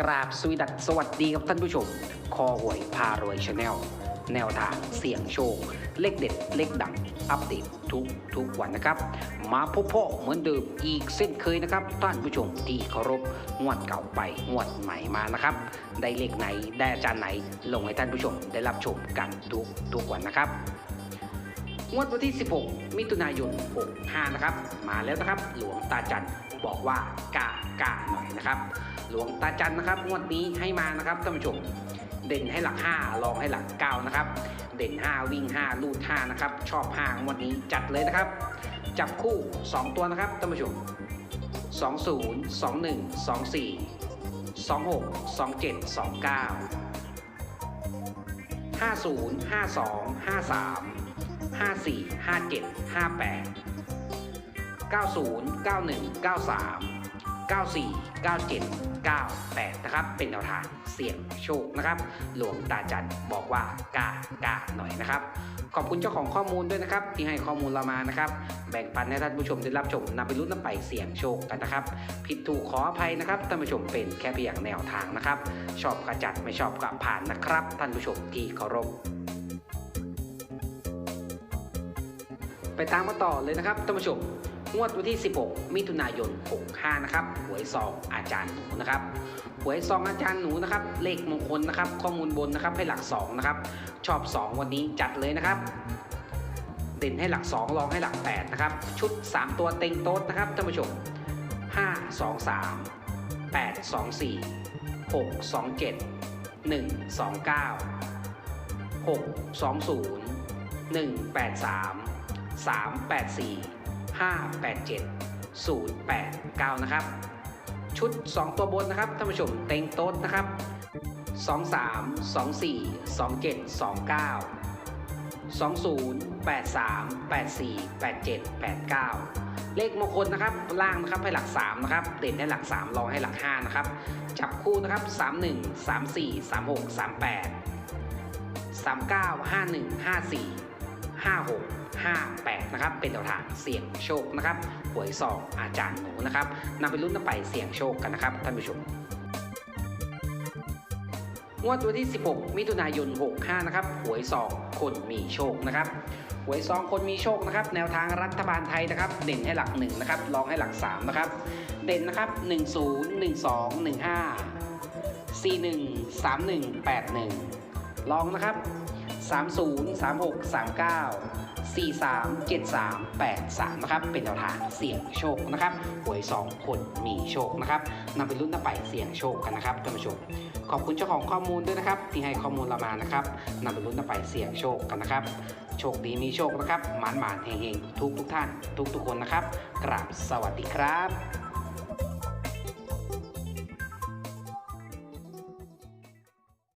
กราบสวีดัสสวัสดีครับท่านผู้ชม คอหวยพารวยชาแนลแนวทางเสี่ยงโชค เลขเด็ด เลขดัง อัปเดตทุกทุกวันนะครับ มาพบพ่อเหมือนเดิมอีกเส้นเคยนะครับ ท่านผู้ชมที่เคารพงวดเก่าไปงวดใหม่มานะครับ ได้เลขไหนได้อาจารย์ไหน ลงให้ท่านผู้ชมได้รับชมกันทุกทุกวันนะครับงวดวันที่ 16 มิถุนายน 65 นะครับ มาแล้วนะครับ หลวงตาจัน บอกว่ากากาหน่อยนะครับ หลวงตาจันนะครับงวดนี้ให้มานะครับท่านผู้ชมเด่นให้หลัก 5 ลองให้หลัก 9 นะครับ เด่น 5 วิ่ง 5 ลูด 5 นะครับ ชอบ5งวดนี้จัดเลยนะครับ จับคู่ 2 ตัวนะครับท่านผู้ชม 20 21 24 26 27 29 50 52 53 54 57 58 90 91 93 94 97 98 นะครับ เป็นแนวทางเสี่ยงโชคนะครับ หลวงตาจันบอกว่ากากาหน่อยนะครับ ขอบคุณเจ้าของข้อมูลด้วยนะครับ ที่ให้ข้อมูลเรามานะครับ แบ่งปันให้ท่านผู้ชมได้รับชมนำไปรุ่นนำไปเสี่ยงโชคกันนะครับ ผิดถูกขออภัยนะครับท่านผู้ชมเป็นแค่เพียงแนวทางนะครับ ชอบกระจัดไม่ชอบก็ผ่านนะครับ ท่านผู้ชมที่เคารพไปตามมาต่อเลยนะครับท่านผู้ชม งวดวันที่ 16 มิถุนายน 65 นะครับ หวยซองอาจารย์หนูนะครับ หวยซองอาจารย์หนูนะครับ เลขมงคลนะครับ ข้อมูลบนนะครับ ให้หลัก 2 นะครับ ชอบ 2 วันนี้จัดเลยนะครับ เด่นให้หลัก 2 รองให้หลัก 8 นะครับ ชุด 3 ตัวเต็งโต๊ดนะครับท่านผู้ชม 5 2 3 8 2 4 6 2 7 1 2 9 6 2 0 1 8 3 3 8 4 5 8 7 0 8 9 นะครับ ชุด 2 ตัวบนนะครับท่านผู้ชมเต็งโต๊ดนะครับ 2 3 2 4 2 7 2 9 20 83 84 87 89 เลขมงคลนะครับล่างนะครับให้หลัก 3 นะครับ เด่นให้หลัก 3 รองให้หลัก 5 นะครับ จับคู่นะครับ 31 34 36 38 39 51 54 56 58 นะครับ เป็นแนวทางเสี่ยงโชคนะครับหวยซองอาจารย์หนูนะครับนำไปลุ้นนำไปเสี่ยงโชคกันนะครับท่านผู้ชมงวดวันที่ 16 มิถุนายน 65 นะครับ หวยซองคนมีโชคนะครับ หวยซองคนมีโชคนะครับ แนวทางรัฐบาลไทยนะครับ เด่นให้หลัก 1 นะครับ รองให้หลัก 3 นะครับ เด่นนะครับ 10 12 15 41 31 81ลองนะครับ 30 36 39 43 73 83 นะครับ เป็นแนวทางเสี่ยงโชคนะครับหวย 2 คนมีโชคนะครับนำไปลุ้นนำไปเสี่ยงโชคกันนะครับท่านผู้ชม ขอบคุณเจ้าของข้อมูลด้วยนะครับ ที่ให้ข้อมูลเรามานะครับนำไปลุ้นนำไปเสี่ยงโชคกันนะครับ โชคดีมีโชคนะครับหมานหมานๆเฮงๆทุกทุกท่าน ทุกทุกคนนะครับกราบสวัสดีครับ